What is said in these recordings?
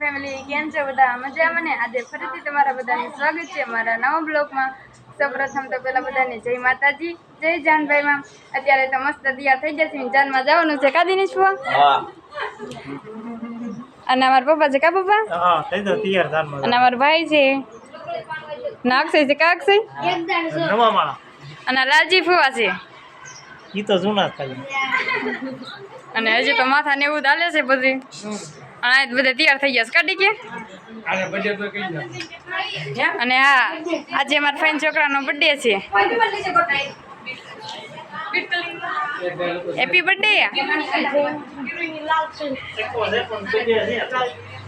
Family કેમ છે બધા? મજામાં ને? આજે ફરીથી તમારા બધાનું સ્વાગત છે મારા નવા બ્લોગમાં. સૌપ્રથમ તો પેલા બધાને જય માતાજી જય જાનભાઈમાં. અત્યારે તો મસ્ત દિયા થઈ ગયા ને જાનમાં જવાનું છે. કાદી નિશવા હા. અને અમારા પપ્પા છે કા પપ્પા? અને અમારા ભાઈ છે. નાગસઈ છે. કા અક્ષય? અને લાલજી ફુવા છે. ઈ તો જૂના અને હજી તો માથા ને એવું ચાલે છે બધી. અને બધા તૈયાર થઈ ગયા કાઢી કે? અને હા આજે અમારા ફાઈન છોકરાનો બર્થડે છે. હેપી બર્થડે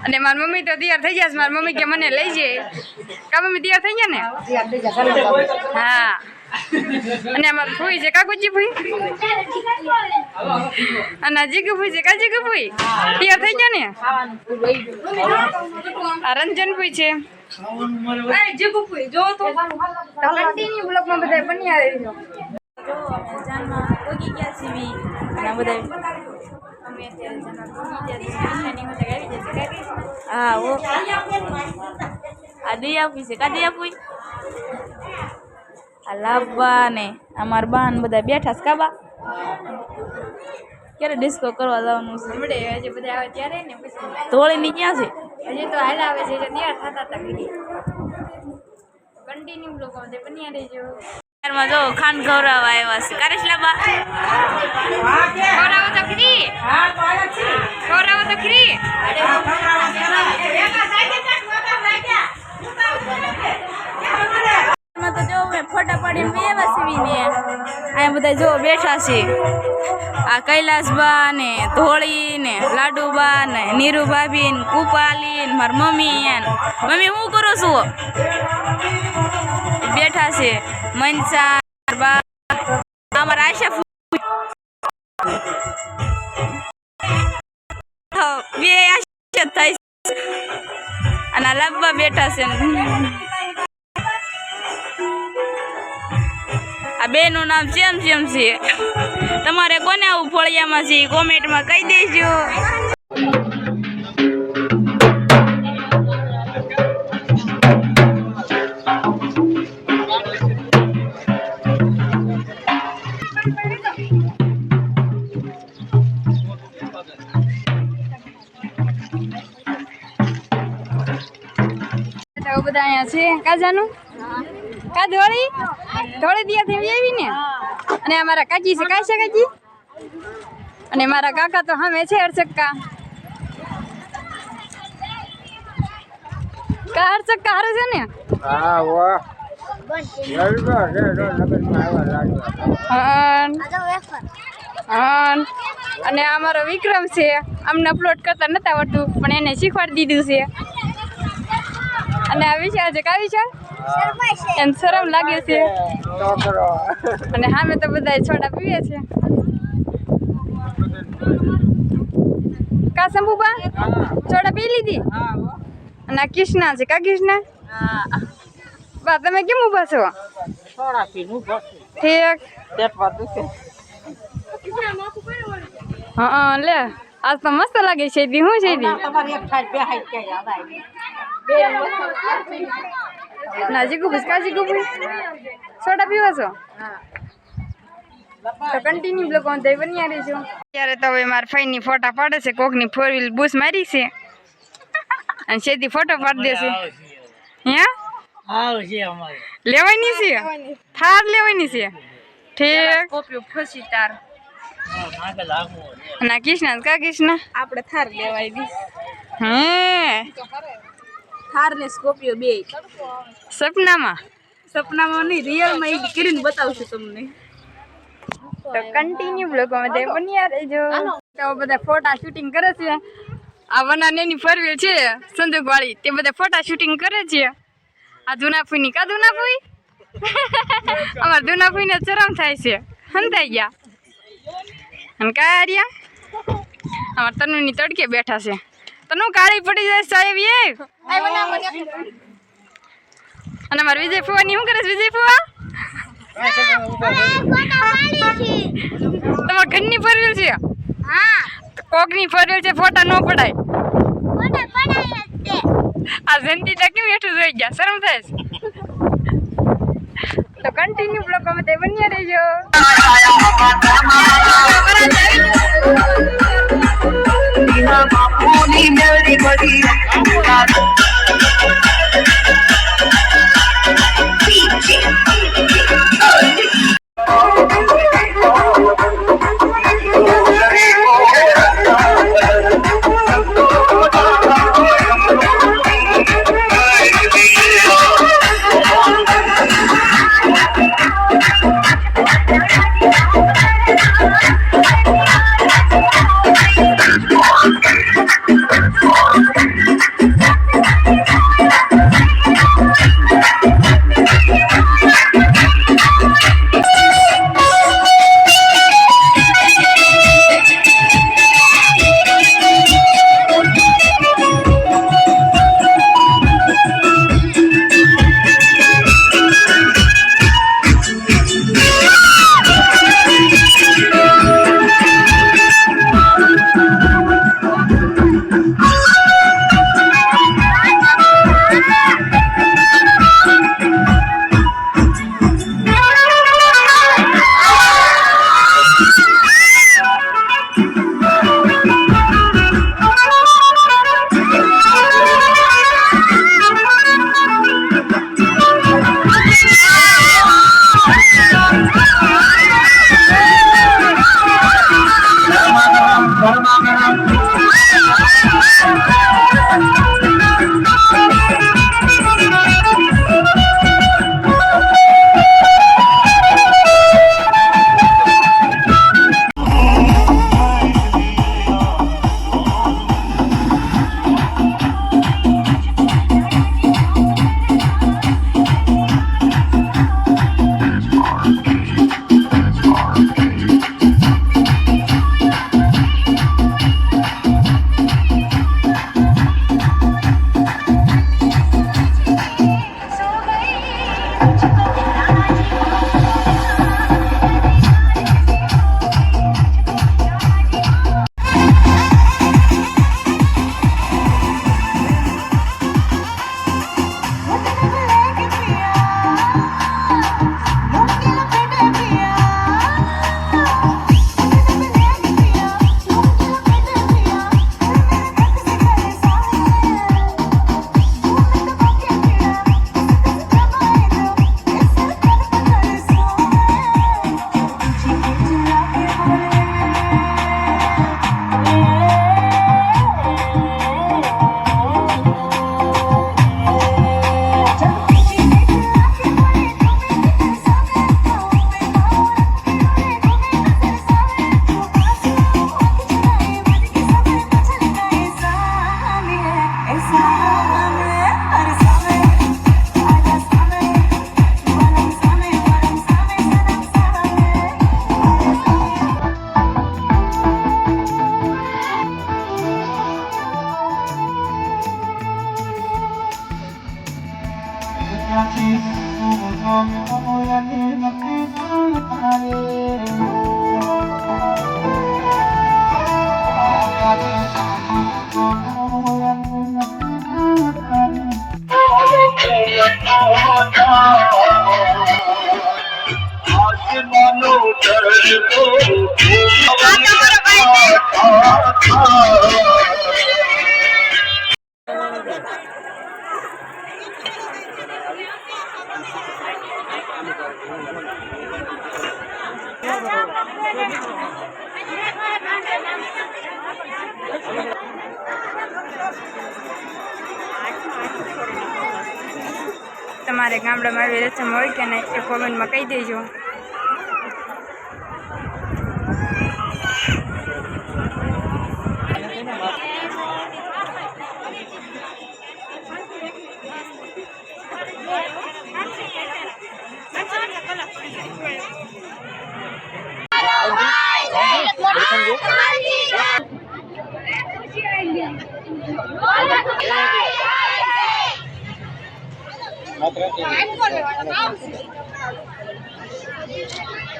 અને મારી મમ્મી તો તૈયાર થઈ ગયા મારી મમ્મી કે મને લઈ જાય કા મમ્મી તૈયાર થઈ ગયા ને? હા. અને અમારું ફૂઈ છે કા ગુજી ભૂઈ? અને જીગુ ભૂઈ છે કા જીગુ ભૂઈ? તૈયાર થઈ ગયો ને? આ રંજન ભૂઈ છે. કન્ટિન્યુ બ્લોગમાં બધા બની આવી જો જાનમાં પોગી ગયા છીએ અને બધા અમે અત્યારે જાનમાં પોગી ગયા છીએ. નિશાની હોતે આવી જશે કાંઈ હા ઓ. આ દઈ આપી છે કા દઈ આપી લાવવા ને અમાર બાન બધા બેઠા છે કાબા ક્યારે ડિસ્કો કરવા જવાનું છે? હમણે હજી બધા આવે ત્યારે ને પછી ધોળીની ક્યાં છે? હજી તો હાલ આવે છે તૈયાર થતા હતા ઘડી કન્ટિન્યુ લોકો બધા બની રહેજો. માં જો ખાંડ ખવડાવવા આવ્યા છે. કારેશ લાબા. ખવડાવો તો ખરી ખવડાવો તો ખરી માં તો જો મેં ફોટા પાડીને બે એવા સીવીને અહીંયા બધા જો બેઠા છે. આ કૈલાસબા ને ધોળી ને લાડુબા ને નીરુભાભી ને કુપાલી ને મારી મમ્મી મમ્મી, હું કરું છું? બેઠા છે. મનસા અમારા આશા બે આશા થાય અને લાભવા બેઠા છે. આ બેનું નામ જેમ જેમ છે. તમારે કોને આવું ફળિયામાં છે કોમેન્ટમાં કહી દેજો. બધા અહીંયા છે? કા જાનું કા ધોળી ધોળી દિયા થઈ આવી ને? અને અમારા કાકી છે. કાઈ છે કાકી? અને મારા કાકા તો હમે છે હરચક્કા કા હરચક્કા હારું છે ને? હા વાહ. અને અમારો વિક્રમ છે. અમને અપલોડ કરતા નતા આવડતું પણ એને શીખવાડી દીધું છે. અને આ વિશાલ છે કા વિશાલ એને શરમ લાગે છે. અને સામે તો બધા છોડા પીવે છે. કા શંભુબા છોડા પી લીધી? અને આ કૃષ્ણા છે કા કૃષ્ણા બા, તમે કેમ ઊભા છો? ઠીક. હા લે. આજ તો મસ્ત લાગે છે દી હું છે દી તમારી એક સાઈડ બે સાઈડ કે યાદ આવી ના જીગુ બસ કા જીગુ સોડા પીવો છો તો કન્ટિન્યુ બ્લોક ઓન થઈ બની રહી છું ત્યારે તો હવે મારા ફાઈની ફોટા પાડે છે કોકની ફોર વ્હીલ બૂસ મારી છે. અને સીધી ફોટો પાડી દેશે હે? આવશે અમારે લેવાની છે? થાર લેવાની છે. ઠીક. કોપીઓ ફસી તાર આ કૃષ્ણ કા કૃષ્ણ આપણે થાર લેવાય દી. હે. થાર ને સ્કોપિયો બે. સપનામાં? સપનામાં નહીં રિયલમાં એક કરીને બતાવશું તમને. તો કન્ટિન્યુ બ્લોગમાં તે પણ યાર જો તો બધા ફોટા શૂટિંગ કરે છે. આ વનાનેની ફરવેલ છે સંદુક વાળી તે બધા ફોટા શૂટિંગ કરે છે. આ જુનાફુઈની કા જુનાફુઈ અમાર જુનાફુઈને ચરમ થાય છે. હંતાઈ ગયા. અને કારિયા અમાર તનુની તડકે બેઠા છે. તનુ કાળી પડી જાય સાહેબ એ? અને અમાર વિજય ફુવાની શું કરે છે વિજય ફુવા? તમારા ઘરની ફરવેલ છે? કોકની ફરવેલ છે ફોટા ન પડાય. આ જંતીતા કેવું હેઠું જોઈ ગયા? શરમ થાય છે? તો કન્ટિન્યુ બ્લોગ અમે તે બન્યા રહેજો i'm a તમારે ગામડામાં આવેલા છે હોય કે નહીં એ કોમેન્ટમાં કહી દેજો. Thank you.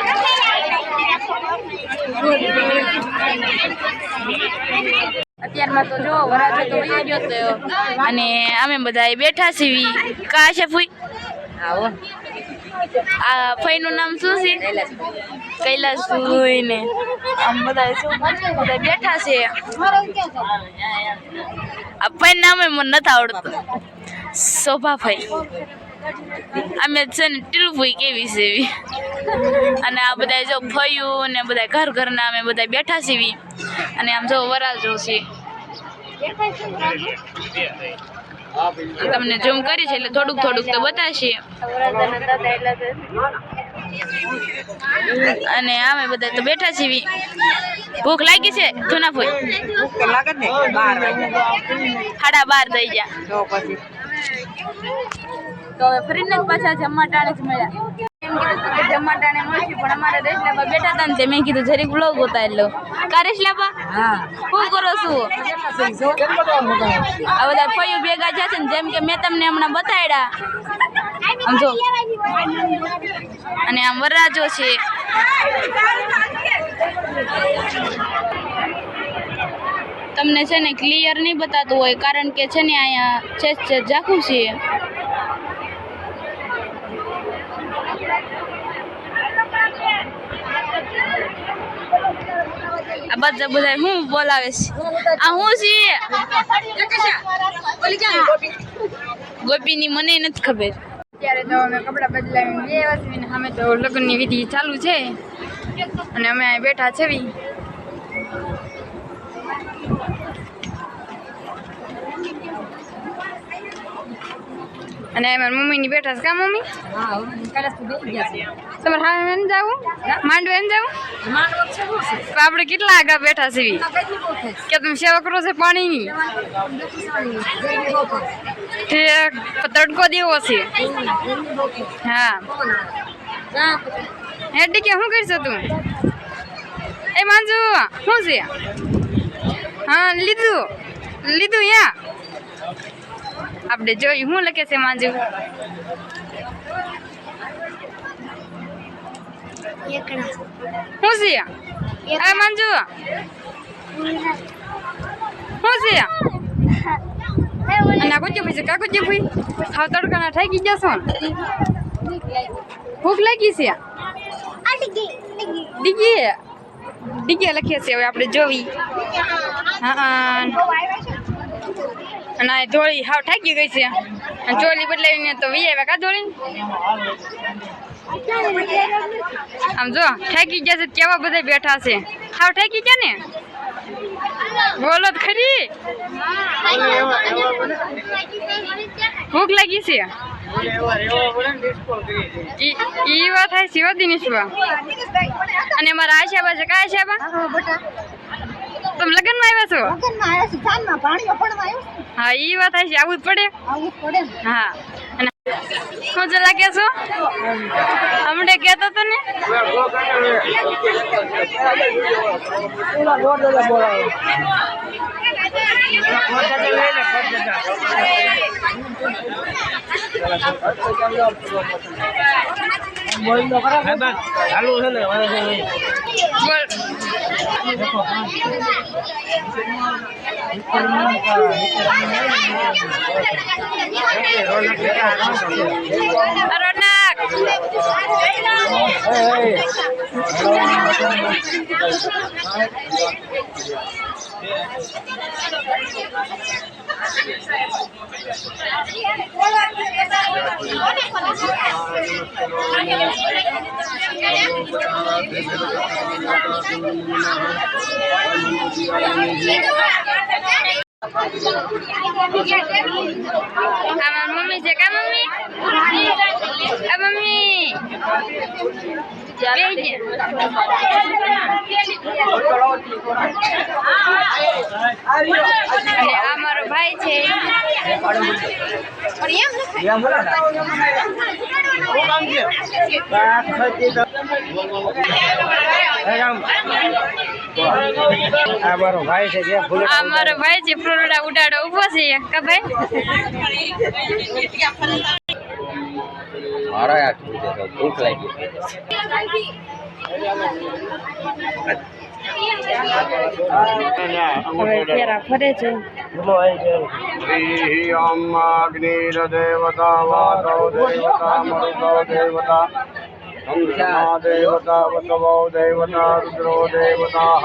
અત્યારમાં તો જો વરાજો તો વહી ગયો તો અને અમે બધા બેઠા છીએ કા છે ફૂઈ આવો. આ ફઈનું નામ શું છે? કૈલાસ ફૂઈ ને આમ બધા બધા બેઠા છે. આ ફઈ નામ મને નથી આવડતું. શોભા ફઈ અમે છે ને ટીલુફુઈ કેવી છે એવી. અને આ બધા જો ફયું ને બધા ઘર ઘરના અમે બધા બેઠા છીએ અને આમ જો વરાજો છે. તમને ઝૂમ કરી છે એટલે થોડુંક થોડુંક તો બતાવશે અને અમે બધા તો બેઠા છીએ ભૂખ લાગી છે? જૂના ફોઈ સાડા બાર થઈ ગયા. તો હવે ફરીને પાછા જમવા ટાણે જ મળ્યા. એમ કીધું હતું કે જમવા ટાણે મળશું પણ અમારે રેસલાબા બેઠા હતા ને તે મેં કીધું જરીક બ્લોગ ઉતારી લો કા રેસલાબા શું કરો છું? આ બધા ફયું ભેગા છે ને જેમ કે મેં તમને હમણાં બતાડ્યા આમ જો. અને આમ વરરાજો છે. તમને છે ને ક્લિયર નહીં બતાતું હોય કારણ કે છે ને અહીંયા છે ઝાખું છે. આ બધા બધા હું બોલાવે છે? આ હું છે? ગોપીની મને નથી ખબર. અત્યારે તો અમે કપડાં બદલાવીને બે વાસવીને સામે તો લગ્નની વિધિ ચાલુ છે. અને અમે બેઠા છે અને મારી મમ્મીની બેઠા છે. કા મમ્મી? તમારે હા એમ જવું? માંડવા એમ જવું? તો આપણે કેટલા આગળ બેઠા છીએ કે તમે સેવા કરો છો પાણીની? તડકો દેવો છે. હા. હે કે શું કરશો તું? એ માંજુ શું છે? હા લીધું. લીધું યા? આપણે જોયું શું લખે છે માંજુ શું છે? આ માંજુ શું છે? અને આ કુચી ભાઈ છે કા કુચી ભાઈ? ખાવ તડકાના થઈ ગઈ જશો ભૂખ લાગી છે? ડીગી ડીગી. લખીએ છે હવે આપણે જોવી હા અને આ ધોળી હાવ થાકી ગઈ છે. અને ચોલી બદલાવીને તો વી આવ્યા કા ધોળી આમ જો થાકી ગયા છે કેવા બધા બેઠા છે? હાવ થાકી ગયા ને? બોલો તો ખરી. ભૂખ લાગી છે? ઈ વાત થાય શિવા દિનેશવા અને મારા આશાબા છે કા આશાબા તમે લગ્નમાં આવ્યા છો. હા ઈ વાત થાય છે આવું જ પડે હા. અને શું ચલા કે છો? હમણે કહેતો તો ને? ચાલુ છે ને બોલ. રોનક આ મારી મમ્મી છે કા મમ્મી આ મમ્મી બેહી જા. અને આ મારો ભાઈ છે આ ભાઈ છે જે અમારો ભાઈ છે ફ્લોરડા ભાઈ? મારા આ ભૂખ લાગી ફરે દેવતા देवता वसवौ देवता रुद्रो देवताः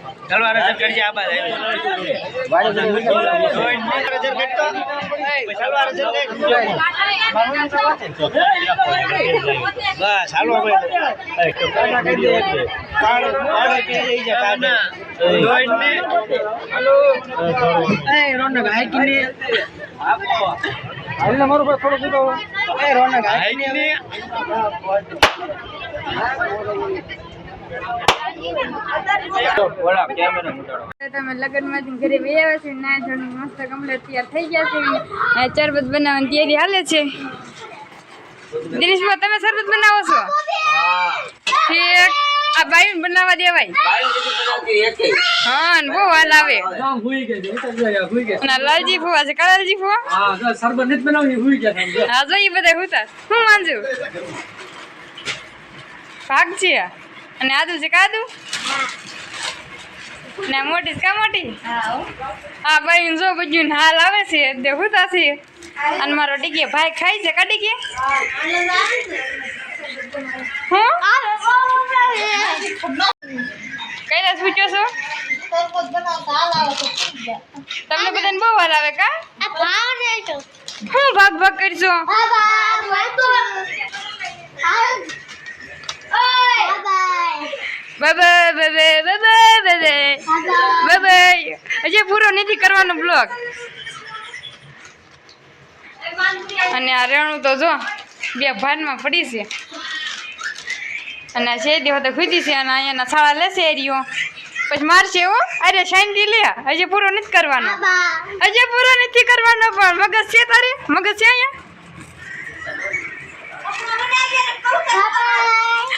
તલવાર અસર કરજે આ બાદ બસ હાલો મારું ભાઈ થોડું કીધું રોનક તમે લગ્નમાંથી ઘરે આવ્યા છે ના થોડું મસ્ત કમ્પ્લીટ તૈયાર થઈ ગયા છે શરબત બનાવવાની તૈયારી હાલે છે. દિનેશભાઈ, તમે શરબત બનાવો છો? આ બાયું બનાવવા દેવાય. હા બહુ હાલ આવે. લાલજી ફુવા છે. કલાલજી ફુવા? હા, જો ઈ બધા હુતા. હું માંજુ? ભાગ છે અને આદુ છે કાદુ? ને મોટી કા મોટી? આ ભાઈ, જો બધું હાલ આવે છે તે હુતા છે. અને મારો ડીગે ભાઈ ખાઈ છે કાઢી ડીગે હું? કૈલાસ પૂછ્યો છો? તમને બધાને બહુ વાર આવે કા? હું ભાગ ભાગ કરજો. Bye bye bye bye bye bye bye હજી પૂરો નથી કરવાનો બ્લોગ અને આ રેણું તો જો બે ભાનમાં પડી છે. અને આ શેરડી તો ખુદી છે અને અહીંયાના સાળા લેશે એરિયો પછી મારશે હો. અરે શાંતિ લે. હજી પૂરો નથી કરવાનો. હજી પૂરો નથી કરવાનો પણ મગજ છે તારે? મગજ છે અહીંયા?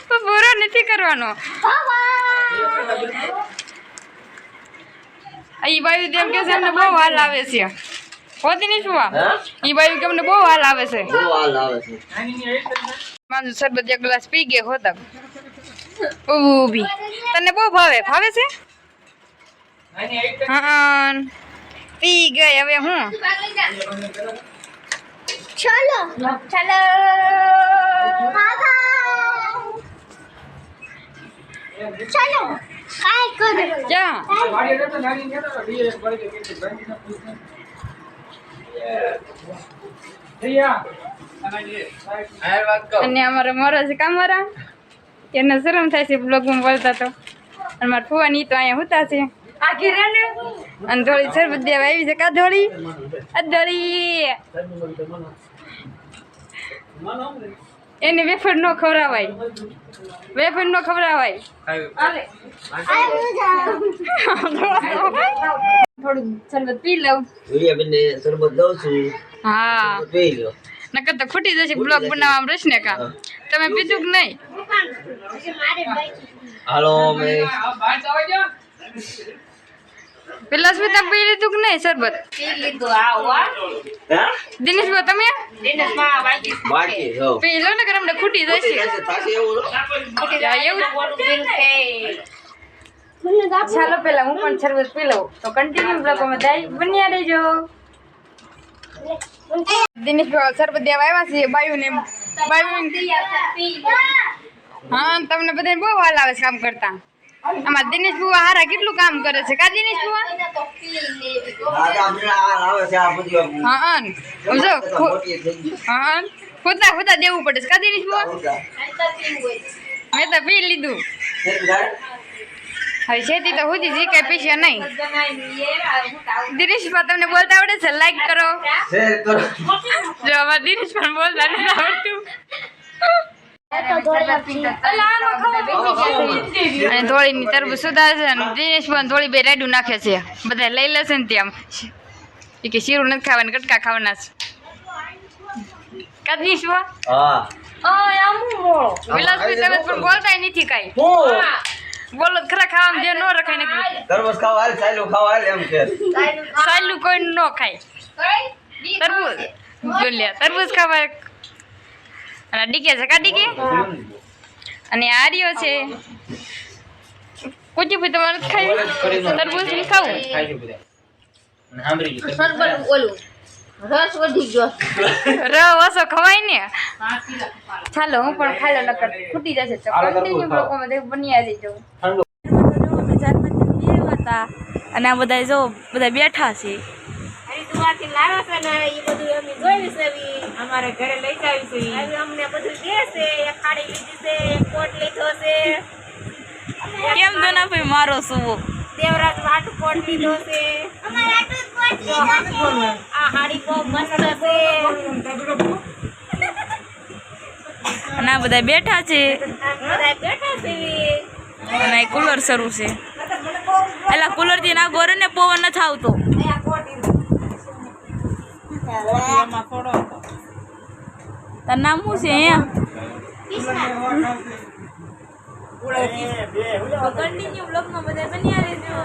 પૂરો નથી કરવાનો. ઈ બાયુ તેમ કે છે અમને બહુ હાલ આવે છે. હોતી નહીં શું ઈ બાયુ કે અમને બહુ હાલ આવે છે. માનું શરબત એક ગ્લાસ પી ગયા હોતા ઊભી તને બહુ ભાવે ભાવે છે? હા. પી ગઈ હવે હું? ચલો. ચલો. ચલો કાય કરો જા અને અમારા મોરા છે કામવાળા એને શરમ થાય છે બ્લોગમાં બોલતા તો. અને મારા ફુવાની તો અહીંયા હોતા છે. અને ધોળી શરબત દેવા આવી છે કા ધોળી. એને વેફર નો ખવડાવાય. વેફર નો ખવડાવાય. થોડું શરબત પી લઉં. શરબત દઉં છું હા. પી લો નકર તો ખૂટી જશે બ્લોગ બનાવવામાં રહીશ ને કા. તમે પીધું કે નહીં? હાલો અમે પેલા સ્મિતા પી લીધું કે નહીં શરબત? હે. દિનેશભાઈ તમે? બાકી હો. પેલો ને ગરમ ને અમને ખૂટી જશે. પાછી એવું હા, એવું. ચાલો પેલા હું પણ શરબત પી લઉં. તો કન્ટિન્યુ બ્લોગમાં બન્યા રહેજો. દિનેશ શરબત દેવા આવ્યા છે બાયુ ને બાયુ હા તમને બધાને બહુ હાલ આવે છે કામ કરતા. આમાં દિનેશ બુવા હારા કેટલું કામ કરે છે? કા દિનેશ બુવા? હા હા સમજો. હા ખુદા ખુદા દેવું પડે છે. કા દિનેશ બુવા? મેં તો પી લીધું. હવે છેતી તો સુધી જી કઈ પીશે નહીં. દિનેશ બા તમને બોલતા આવડે છે? લાઈક કરો. કરો. જો અમારે દિનેશ પણ બોલતા નથી આવડતું. અને થોડી તરબૂચ સુધારે છે અને દિનેશ પણ થોડી બે રેડું નાખે છે. બધા લઈ લેશે ને ત્યાં. એ કે શીરું નથી ખાવાનું કટકા ખાવાના છે. કા દિનેશ બા હા વિલાસભાઈ તમે પણ બોલતા નથી કાંઈ. બોલો ખરા ખાવાનું જે ન રખાય ને તરબૂચ ખાવા હાલ ચાલ્યું ખાવા હાલ એમ કે. સાલું કોઈ ન ખાય. તરબૂચ. બોલ્યા તરબૂચ ખાવા અને ડીકે છે કા ડીકે? અને આર્યો છે. પૂછ્યું ભાઈ તમારે ખાઈ ખાવું તરબૂચ ખાવું? ર ઓછો ખવાય ને? ચાલો હું પણ ખાઈ લઉં નકર ખૂટી જશે. તો કન્ટિન્યુ બ્લોકોમાં દેખ બની આવી જવું અને આ બધા જો બધા બેઠા છે. હરિદ્વારથી લાવ્યા છે ને? એ બધું અમે જોયું છે ઈ. અમારે ઘરે લઈ જાવી હવે અમને બધું દે છે. એક ખાડી લીધી છે એક કોટ લીધો છે. કેમ તો ના ભાઈ મારો સુવો? દેવરાજ વાટુ કોટ લીધો છે. આ હાડી બહુ મસ્ત છે. અને બધા બેઠા છે. બેઠા છે. અને કુલર શરૂ છે. એટલે કુલરથી ના ગોરે ને પવન નથી આવતો. તાર નામ શું છે અહીંયા? કન્ટિન્યુ બ્લોગમાં બધા બન્યા રહેજો.